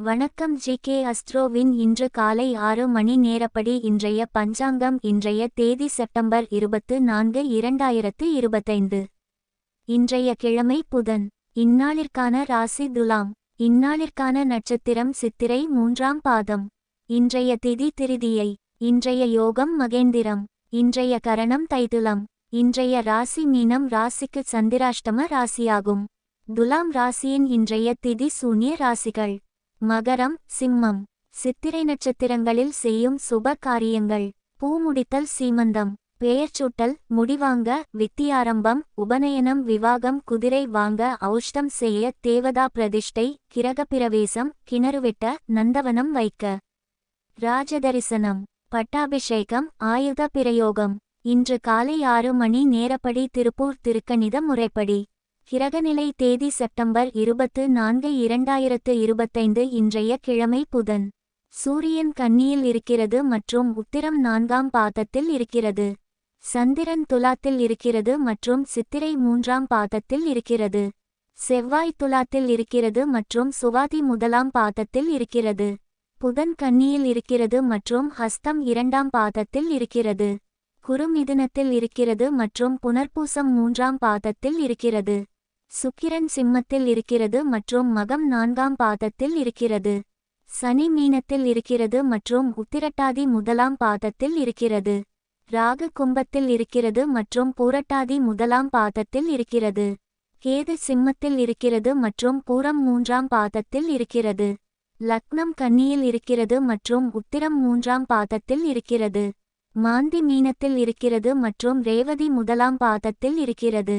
வணக்கம் G K அஸ்ட்ரோவின் இன்று காலை ஆறு மணி நேரப்படி இன்றைய பஞ்சாங்கம் இன்றைய தேதி செப்டம்பர் இருபத்து நான்கு இரண்டாயிரத்து இருபத்தைந்து. இன்றைய கிழமை புதன். இந்நாளிற்கான ராசி துலாம். இந்நாளிற்கான நட்சத்திரம் சித்திரை மூன்றாம் பாதம். இன்றைய திதி திருதியை. இன்றைய யோகம் மகேந்திரம். இன்றைய கரணம் தைதுலம். இன்றைய ராசி மீனம் ராசிக்கு சந்திராஷ்டம ராசியாகும். துலாம் ராசியின் இன்றைய திதி சூன்ய ராசிகள். மகரம் சிம்மம். சித்திரை நட்சத்திரங்களில் செய்யும் சுப காரியங்கள் பூமுடித்தல் சீமந்தம். பெயர்ச்சூட்டல் முடிவாங்க வித்தியாரம்பம் உபநயனம் விவாகம் குதிரை வாங்க ஔஷ்டம் செய்ய தேவதா பிரதிஷ்டை கிரகப்பிரவேசம் கிணறுவிட்ட நந்தவனம் வைக்க. ராஜதரிசனம். பட்டாபிஷேகம் ஆயுத பிரயோகம். இன்று காலை ஆறு மணி நேரப்படி திருப்பூர் திருக்கணித முறைப்படி. கிரகநிலை தேதி செப்டம்பர் இருபத்து நான்கு இரண்டாயிரத்து இருபத்தைந்து இன்றைய கிழமை புதன். சூரியன் கன்னியில் இருக்கிறது மற்றும் உத்திரம் நான்காம் பாதத்தில் இருக்கிறது. சந்திரன் துலாத்தில் இருக்கிறது மற்றும் சித்திரை மூன்றாம் பாதத்தில் இருக்கிறது. செவ்வாய் துலாத்தில் இருக்கிறது மற்றும் சுவாதி முதலாம் பாதத்தில் இருக்கிறது. புதன் கன்னியில் இருக்கிறது மற்றும் ஹஸ்தம் இரண்டாம் பாதத்தில் இருக்கிறது. குறுமிதுனத்தில் இருக்கிறது மற்றும் புனர்பூசம் மூன்றாம் பாதத்தில் இருக்கிறது. சுக்கிரன் சிம்மத்தில் இருக்கிறது மற்றும் மகம் நான்காம் பாதத்தில் இருக்கிறது. சனி மீனத்தில் இருக்கிறது மற்றும் உத்திரட்டாதி முதலாம் பாதத்தில் இருக்கிறது. ராகு கும்பத்தில் இருக்கிறது மற்றும் பூரட்டாதி முதலாம் பாதத்தில் இருக்கிறது. கேது சிம்மத்தில் இருக்கிறது மற்றும் பூரம் மூன்றாம் பாதத்தில் இருக்கிறது. லக்னம் கன்னியில் இருக்கிறது மற்றும் உத்திரம் மூன்றாம் பாதத்தில் இருக்கிறது. மாந்தி மீனத்தில் இருக்கிறது மற்றும் ரேவதி முதலாம் பாதத்தில் இருக்கிறது.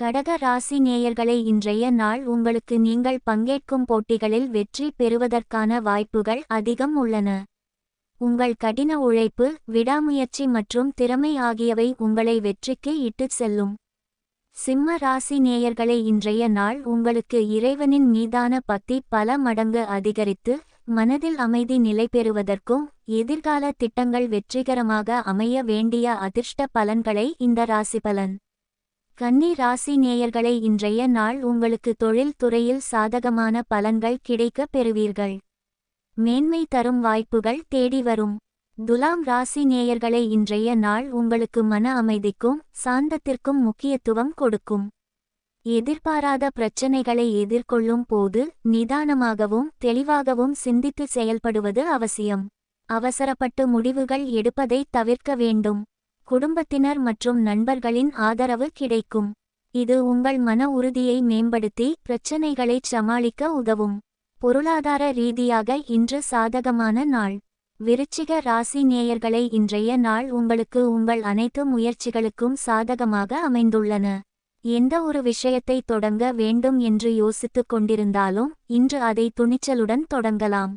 கடக ராசி நேயர்களை இன்றைய நாள் உங்களுக்கு நீங்கள் பங்கேற்கும் போட்டிகளில் வெற்றி பெறுவதற்கான வாய்ப்புகள் அதிகம் உள்ளன. உங்கள் கடின உழைப்பு விடாமுயற்சி மற்றும் திறமை ஆகியவை உங்களை வெற்றிக்கு இட்டுச் செல்லும். சிம்ம ராசி நேயர்களை இன்றைய நாள் உங்களுக்கு இறைவனின் மீதான பக்தி பல மடங்கு அதிகரித்து மனதில் அமைதி நிலை பெறுவதற்கும் எதிர்கால திட்டங்கள் வெற்றிகரமாக அமைய வேண்டிய அதிர்ஷ்ட பலன்களை இந்த ராசி பலன். கன்னி ராசி நேயர்களை இன்றைய நாள் உங்களுக்கு தொழில் துறையில் சாதகமான பலன்கள் கிடைக்கப் பெறுவீர்கள். மேன்மை தரும் வாய்ப்புகள் தேடி வரும். துலாம் ராசி நேயர்களை இன்றைய நாள் உங்களுக்கு மன அமைதிக்கும் சாந்தத்திற்கும் முக்கியத்துவம் கொடுக்கும். எதிர்பாராத பிரச்சனைகளை எதிர்கொள்ளும் போது நிதானமாகவும் தெளிவாகவும் சிந்தித்து செயல்படுவது அவசியம். அவசரப்பட்டு முடிவுகள் எடுப்பதை தவிர்க்க வேண்டும். குடும்பத்தினர் மற்றும் நண்பர்களின் ஆதரவு கிடைக்கும். இது உங்கள் மன உறுதியை மேம்படுத்தி பிரச்சனைகளைச் சமாளிக்க உதவும். பொருளாதார ரீதியாக இன்று சாதகமான நாள். விருச்சிக ராசி நேயர்களை இன்றைய நாள் உங்களுக்கு உங்கள் அனைத்து முயற்சிகளுக்கும் சாதகமாக அமைந்துள்ளன. எந்த ஒரு விஷயத்தை தொடங்க வேண்டும் என்று யோசித்துக் கொண்டிருந்தாலும் இன்று அதை துணிச்சலுடன் தொடங்கலாம்.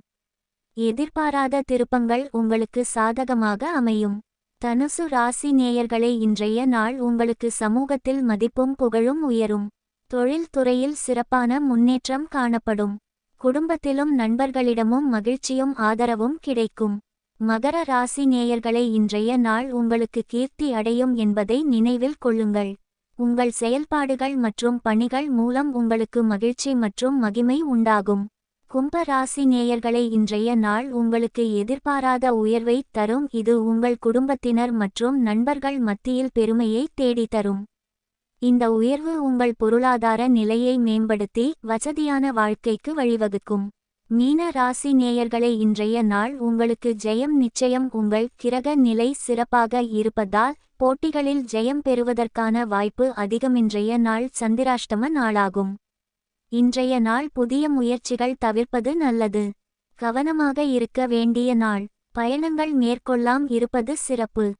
எதிர்பாராத திருப்பங்கள் உங்களுக்கு சாதகமாக அமையும். தனுசு ராசி நேயர்களே இன்றைய நாள் உங்களுக்கு சமூகத்தில் மதிப்பும் புகழும் உயரும். தொழில்துறையில் சிறப்பான முன்னேற்றம் காணப்படும். குடும்பத்திலும் நண்பர்களிடமும் மகிழ்ச்சியும் ஆதரவும் கிடைக்கும். மகர ராசி நேயர்களே இன்றைய நாள் உங்களுக்கு கீர்த்தி அடையும் என்பதை நினைவில் கொள்ளுங்கள். உங்கள் செயல்பாடுகள் மற்றும் பணிகள் மூலம் உங்களுக்கு மகிழ்ச்சி மற்றும் மகிமை உண்டாகும். கும்ப ராசி நேயர்களை இன்றைய நாள் உங்களுக்கு எதிர்பாராத உயர்வை தரும். இது உங்கள் குடும்பத்தினர் மற்றும் நண்பர்கள் மத்தியில் பெருமையை தேடித்தரும். தரும் இந்த உயர்வு உங்கள் பொருளாதார நிலையை மேம்படுத்தி வசதியான வாழ்க்கைக்கு வழிவகுக்கும். மீன ராசி நேயர்களை இன்றைய நாள் உங்களுக்கு ஜெயம் நிச்சயம். உங்கள் கிரக நிலை சிறப்பாக இருப்பதால் போட்டிகளில் ஜெயம் பெறுவதற்கான வாய்ப்பு அதிகம் இன்றைய நாள் சந்திராஷ்டம நாளாகும். இன்றைய நாள் புதிய முயற்சிகள் தவிர்ப்பது நல்லது. கவனமாக இருக்க வேண்டிய நாள். பயணங்கள் மேற்கொள்ளாம். இருப்பது சிறப்பு.